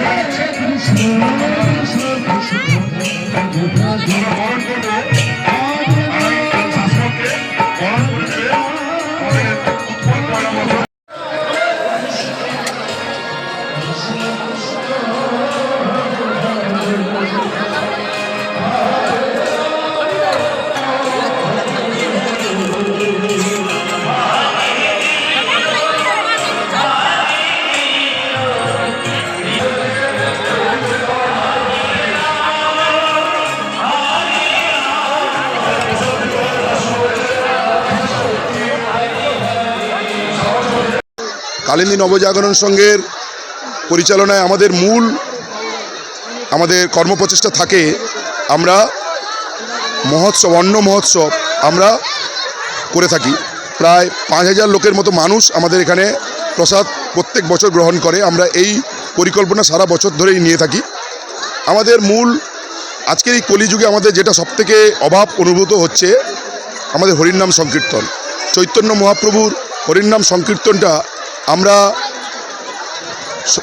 Thank you. Kalindi নবজাগরণ সংঘের পরিচালনায় আমাদের মূল, আমাদের কর্মপ্রচেষ্টা থাকে, আমরা মহোৎসব, অন্ন মহোৎসব আমরা করে থাকি। প্রায় পাঁচ হাজার লোকের মতো মানুষ আমাদের এখানে প্রসাদ প্রত্যেক বছর গ্রহণ করে। আমরা এই পরিকল্পনা সারা বছর ধরেই নিয়ে থাকি। আমাদের মূল, আজকের এই কলিযুগে আমাদের যেটা সবথেকে অভাব অনুভূত হচ্ছে, আমাদের হরিনাম সংকীর্তন। চৈতন্য মহাপ্রভুর হরিনাম সংকীর্তনটা আমরা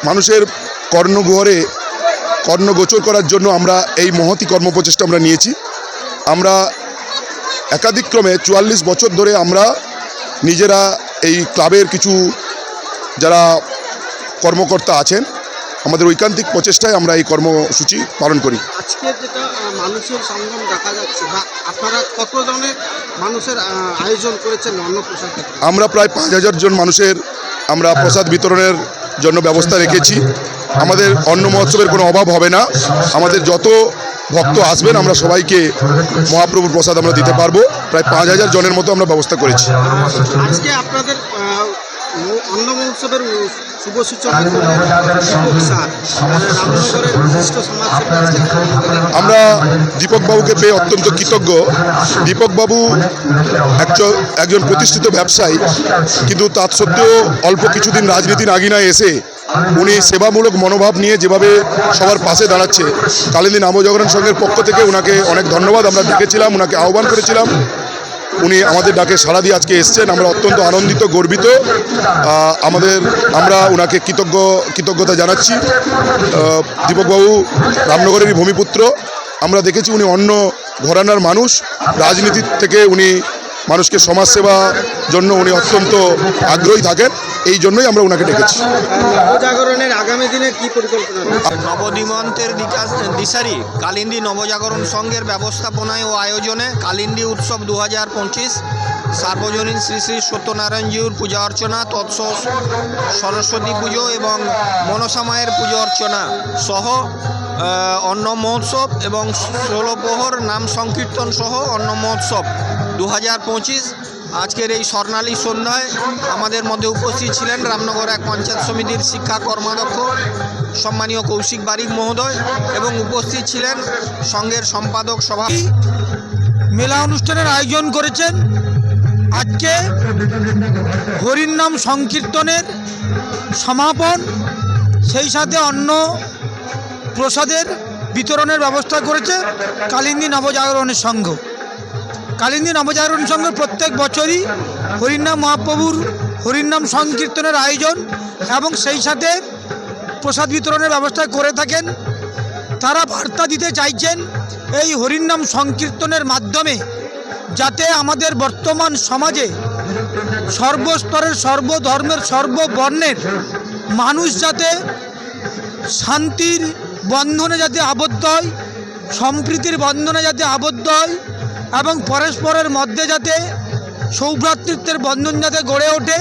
মানুষের কর্ণগহরে কর্ণগোচর করার জন্য আমরা এই মহতি কর্মপ্রচেষ্টা আমরা নিয়েছি। আমরা একাধিক্রমে চুয়াল্লিশ বছর ধরে আমরা নিজেরা এই ক্লাবের কিছু যারা কর্মকর্তা আছেন আমাদের ঐকান্তিক প্রচেষ্টায় আমরা এই কর্মসূচি পালন করি। আজকে যেটা মানুষের সঙ্গম দেখা যাচ্ছে বা আপনারা কত মানুষের আয়োজন করেছেন অন্নপ্রসাদ আমরা প্রায় পাঁচ হাজার জন মানুষের আমরা প্রসাদ বিতরণের জন্য ব্যবস্থা রেখেছি। আমাদের অন্ন মহোৎসবের কোনো অভাব হবে না। আমাদের যত ভক্ত আসবেন আমরা সবাইকে মহাপ্রভুর প্রসাদ আমরা দিতে পারব। প্রায় পাঁচ হাজার জনের মতো আমরা ব্যবস্থা করেছি। আজকে আপনাদের অন্ন মহোৎসবের শুভ সূচনা করলেন দীপক স্যার রামনগরের বিশিষ্ট সমাজসেবী আমরা দীপকবাবুকে পেয়ে অত্যন্ত কৃতজ্ঞ। দীপকবাবু একজন একজন প্রতিষ্ঠিত ব্যবসায়ী কিন্তু তার সত্ত্বেও অল্প কিছুদিন রাজনীতির আগিনায় এসে উনি সেবামূলক মনোভাব নিয়ে যেভাবে সবার পাশে দাঁড়াচ্ছে। কালিন্দী নবজাগরণ সংঘের পক্ষ থেকে ওনাকে অনেক ধন্যবাদ। আমরা ডেকেছিলাম ওনাকে আহ্বান করেছিলাম। উনি আমাদের ডাকে সাড়া দিয়ে আজকে এসছেন। আমরা অত্যন্ত আনন্দিত, গর্বিত। আমাদের, আমরা ওনাকে কৃতজ্ঞ, কৃতজ্ঞতা জানাচ্ছি। দীপকবাবু রামনগরেরই ভূমিপুত্র। আমরা দেখেছি উনি অন্য ঘরানার মানুষ। রাজনীতির থেকে উনি মানুষকে সমাজসেবা জন্য উনি অত্যন্ত আগ্রহী থাকেন। এই জন্যই আমরা ওনাকে ডেকেছি নবজাগরণের আগামী দিনে কি পরিকল্পনা? নবদিগন্তের বিকাশ দিশারি কালিন্দী নবজাগরণ সংঘের ব্যবস্থাপনায় ও আয়োজনে কালিন্দী উৎসব দু হাজার পঁচিশ সার্বজনীন শ্রী শ্রী সত্যনারায়ণজিউর পূজা অর্চনা তৎস সরস্বতী পুজো এবং মনসা মায়ের পুজো অর্চনা সহ অন্ন মহোৎসব এবং ষোলো প্রহর নাম সংকীর্তন সহ অন্ন মহোৎসব দু হাজার পঁচিশ আজকের এই স্বর্ণালী সন্ধ্যায় আমাদের মধ্যে উপস্থিত ছিলেন রামনগর এক পঞ্চায়েত সমিতির শিক্ষা কর্মাধ্যক্ষ সম্মানীয় কৌশিক বারিক মহোদয় এবং উপস্থিত ছিলেন সংঘের সম্পাদক সভা মেলা অনুষ্ঠানের আয়োজন করেছেন আজকে হরির নাম সংকীর্তনের সমাপন, সেই সাথে অন্য প্রসাদের বিতরণের ব্যবস্থা করেছে কালিন্দী নবজাগরণের সংঘ। কালিন্দী নবজাগরণ সংঘ প্রত্যেক বছরই হরিনাম মহাপ্রভুর হরিনাম সংকীর্তনের আয়োজন এবং সেই সাথে প্রসাদ বিতরণের ব্যবস্থা করে থাকেন। তারা বার্তা দিতে চাইছেন এই হরিনাম সংকীর্তনের মাধ্যমে যাতে আমাদের বর্তমান সমাজে সর্বস্তরের, সর্বধর্মের, সর্ববর্ণের মানুষ যাতে শান্তির বন্ধনে যাতে আবদ্ধ হয়, সম্প্রীতির বন্ধনে যাতে আবদ্ধ হয় এবং পরস্পরের মধ্যে যাতে সৌভ্রাতৃত্বের বন্ধন যাতে গড়ে ওঠে।